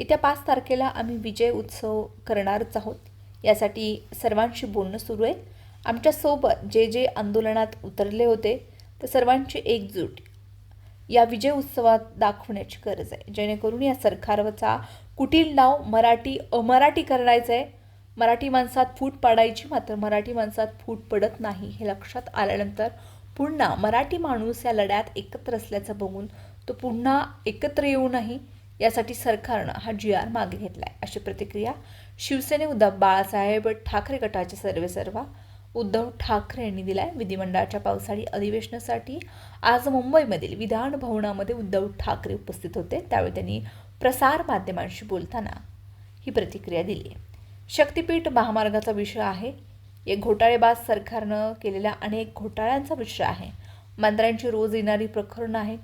येत्या पाच तारखेला आम्ही विजय उत्सव करणारच आहोत. यासाठी सर्वांशी बोलणं सुरू आहे. आमच्यासोबत जे जे आंदोलनात उतरले होते तर सर्वांची एकजूट या विजय उत्सवात दाखवण्याची गरज आहे. जेणेकरून या सरकारचा कुटील नाव मराठी अमराठी करायचं आहे. मराठी माणसात फूट पाडायची मात्र मराठी माणसात फूट पडत नाही हे लक्षात आल्यानंतर पुन्हा मराठी माणूस या लढ्यात एकत्र असल्याचं बघून तो पुन्हा एकत्र येऊ नाही. यासाठी सरकारनं हा जी आर मागे घेतला आहे अशी प्रतिक्रिया शिवसेने उद्धव बाळासाहेब ठाकरे गटाचे सर्वेसर्वा उद्धव ठाकरे यांनी दिलाय. विधिमंडळाच्या पावसाळी अधिवेशनासाठी आज मुंबईमधील विधान भवनामध्ये उद्धव ठाकरे उपस्थित होते. त्यावेळी त्यांनी प्रसार माध्यमांशी बोलताना ही प्रतिक्रिया दिली आहे. शक्तिपीठ महामार्गाचा विषय आहे. एक घोटाळेबाज सरकारनं केलेल्या अनेक घोटाळ्यांचा विषय आहे. मंत्र्यांची रोज येणारी प्रकरणं आहेत.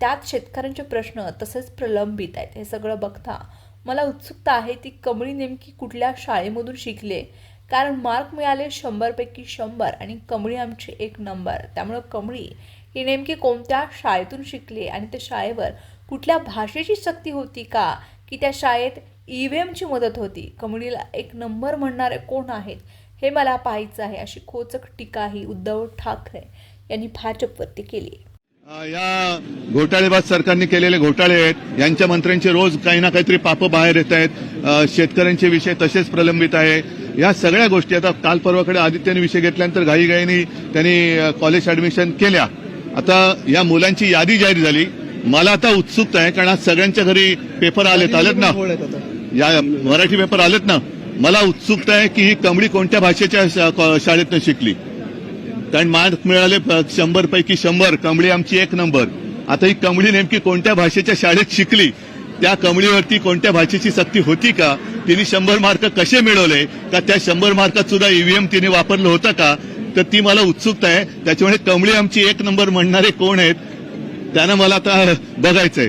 त्यात शेतकऱ्यांचे प्रश्न तसेच प्रलंबित आहेत. हे सगळं बघता मला उत्सुकता आहे ती कमळी नेमकी कुठल्या शाळेमधून शिकले? कारण मार्क मिळाले शंभरपैकी शंभर आणि कमळी आमची एक नंबर त्यामुळं कमळी ही नेमकी कोणत्या शाळेतून शिकली आणि त्या शाळेवर कुठल्या भाषेची सक्ती होती का? की त्या शाळेत ई व्ही एमची मदत होती? कमळीला एक नंबर म्हणणारे कोण आहेत? हे मला पाहायचं आहे अशी खोचक टीकाही उद्धव ठाकरे यांनी भाजपवरती केली. आहे या घोटाळेबाज सरकारने केलेले घोटाळे आहेत. यांच्या मंत्र्यांचे रोज काही ना काहीतरी पाप बाहेर येत आहेत. शेतकऱ्यांचे विषय तसेच प्रलंबित आहे. या सगळ्या गोष्टी आता काल परवाकडे आदित्यने विषय घेतल्यानंतर घाईघाईने त्यांनी कॉलेज ऍडमिशन केल्या. आता या मुलांची यादी जाहीर झाली. मला आता उत्सुकता आहे कारण आज सगळ्यांच्या घरी पेपर आलेत. आलेत ना? या मराठी पेपर आलेत ना? मला उत्सुकता आहे की ही कमळी कोणत्या भाषेच्या शाळेतनं शिकली? कारण मार्क मिळाले शंभर पैकी शंभर. कमळी आमची एक नंबर. आता ही कमळी नेमकी कोणत्या भाषेच्या शाळेत शिकली? त्या कमळीवरती कोणत्या भाषेची सक्ती होती का? तिने शंभर मार्क कसे मिळवले? का त्या शंभर मार्कात सुद्धा ईव्हीएम तिने वापरलं होतं का? तर ती मला उत्सुकता आहे. त्याच्यामुळे कमळी आमची एक नंबर म्हणणारे कोण आहेत? त्यांना मला आता बघायचंय.